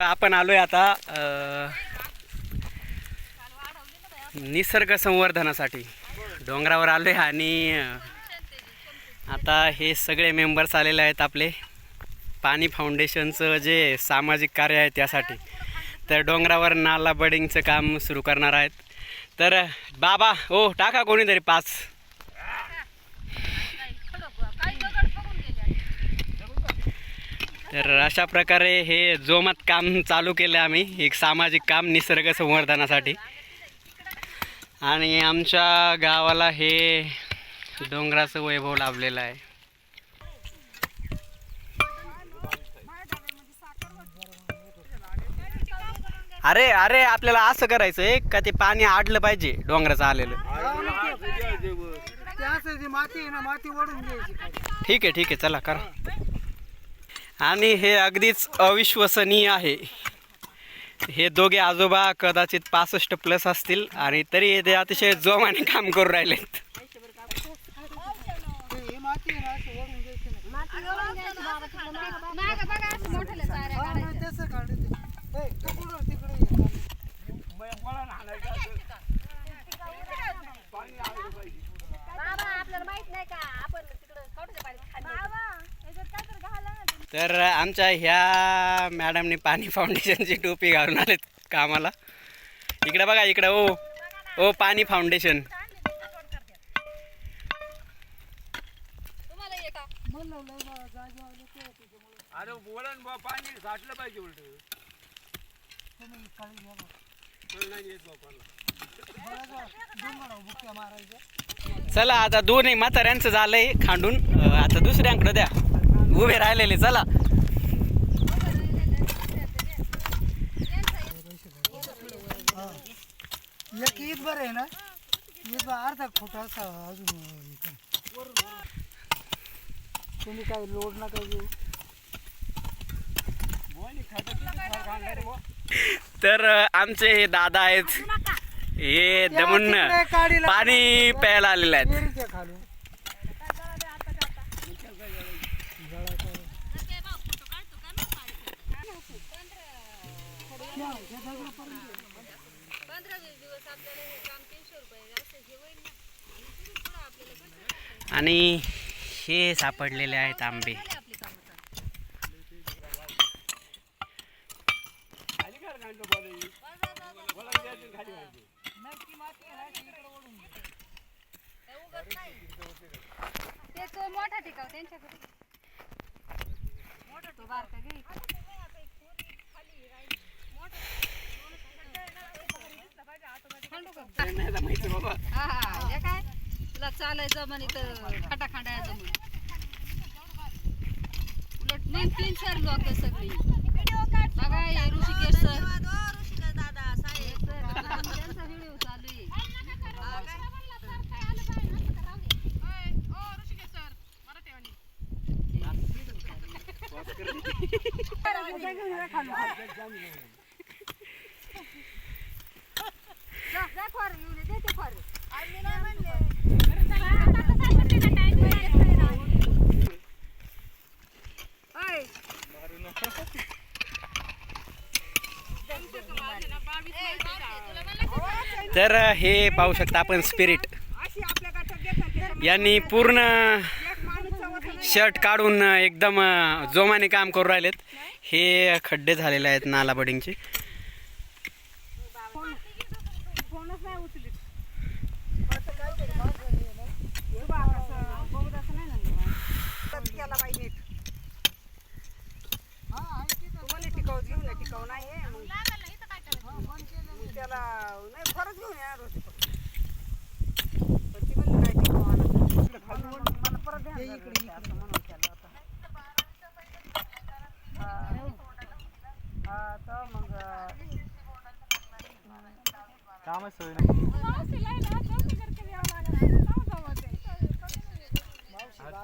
आपण आलोय आता निसर्ग संवर्धनासाठी. डोंगरावर आलोय आणि आता हे सगळे मेंबर्स आलेले आहेत आपले. पाणी फाउंडेशनचं जे सामाजिक कार्य आहे त्यासाठी. तर डोंगरावर नाला बडिंगचं काम सुरू करणार आहेत. तर बाबा हो टाका कोणीतरी पाच. तर अशा प्रकारे हे जोमात काम चालू केलं आम्ही एक सामाजिक काम निसर्ग संवर्धनासाठी. आणि आमच्या गावाला हे डोंगराचं वैभव लाभलेलं आहे. अरे अरे आपल्याला असं करायचं आहे का ते पाणी आडलं पाहिजे डोंगराचं आलेलं. ठीक आहे ठीक आहे चला करा. आणि हे अगदीच अविश्वसनीय आहे. हे दोघे आजोबा कदाचित पासष्ट प्लस असतील आणि तरी ते अतिशय जोमाने काम करू राहिलेत ते ही माती आहे ना असं ओढून घ्यायची नाही. हा, नाही, तसं काढू ते. ए, तिकडं, तिकडं ये खाली. आपल्याला माहीत नाही का आपण तिकडं कवठाच्या पाण्यात खाली तर आमच्या ह्या मॅडमने पाणी फाउंडेशनची टोपी घालून आलेत कामाला इकडे बघा इकडे ओ ओ पाणी फाउंडेशन. अरे वळण बा पाणी साठलं पाहिजे उलट. चला आता दोन्ही म्हाताऱ्यांचं झालंय खांडून आता दुसऱ्यांकडे द्या उभे राहिलेले चला. एक ईद बरं आहे ना? ईद अर्धा खोटा असा अजून. तुम्ही काय लोड नका घेऊ? तर आमचे हे दादा आहेत. हे काडीला- पाणी प्यायला आलेले आहेत. आणि हे सापडलेले आहेत आंबे. मोठा टिकाव त्यांच्याकडे. तो बारका घे हा हा हे काय? तुला चालायचं म्हणे तर खटा खांडायचं म्हणे उलट तीन तीन सर लोक सगळी. बघा ऋषिकेश सर त्यांचा व्हिडिओ चालू आहे जा, जा खोर, येऊन ये, दे ते खोर. ओय. तर हे पाहू शकता आपण स्पिरिट यांनी पूर्ण शर्ट काढून एकदम जोमाने काम करू राहिलेत. हे खड्डे झालेले आहेत नाला बडिंगचे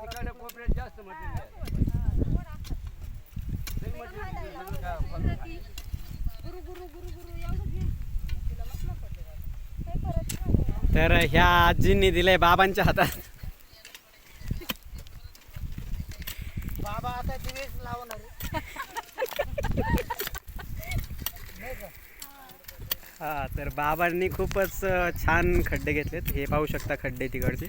तिकडे कोपऱ्यात जास्त मटेरियल तर ह्या आजींनी दिलंय बाबांच्या हातात बाबा आता दिवेस लावणार आहे. हा तर बाबांनी खूपच छान खड्डे घेतलेत. हे पाहू शकता खड्डे तिकडचे.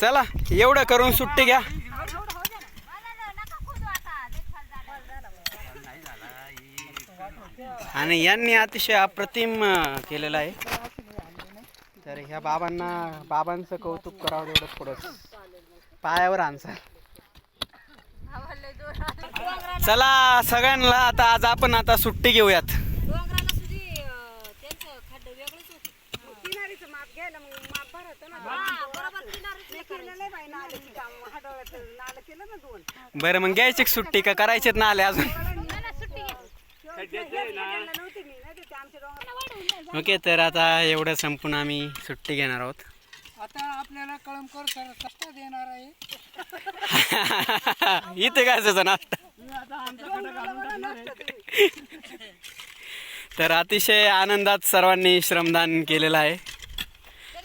चला एवढं करून सुट्टी घ्या. आणि यांनी अतिशय अप्रतिम केलेलं आहे. तर ह्या बाबांना बाबांचं कौतुक करावं एवढं थोडं पायावर आणसा चला सगळ्यांना आता आज आपण आता सुट्टी घेऊयात. बरं मग घ्यायची सुट्टी का? करायचीच ना. आले अजून ओके तर आता एवढं संपून आम्ही सुट्टी घेणार आहोत. आता आपल्याला कळमकर सर नाश्ता देणार आहे. इथे काय त्याचा नाश्ता? तर अतिशय आनंदात सर्वांनी श्रमदान केलेलं आहे.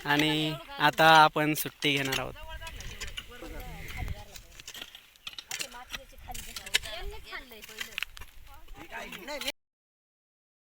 आणि आता आपण सुट्टी घेणार आहोत.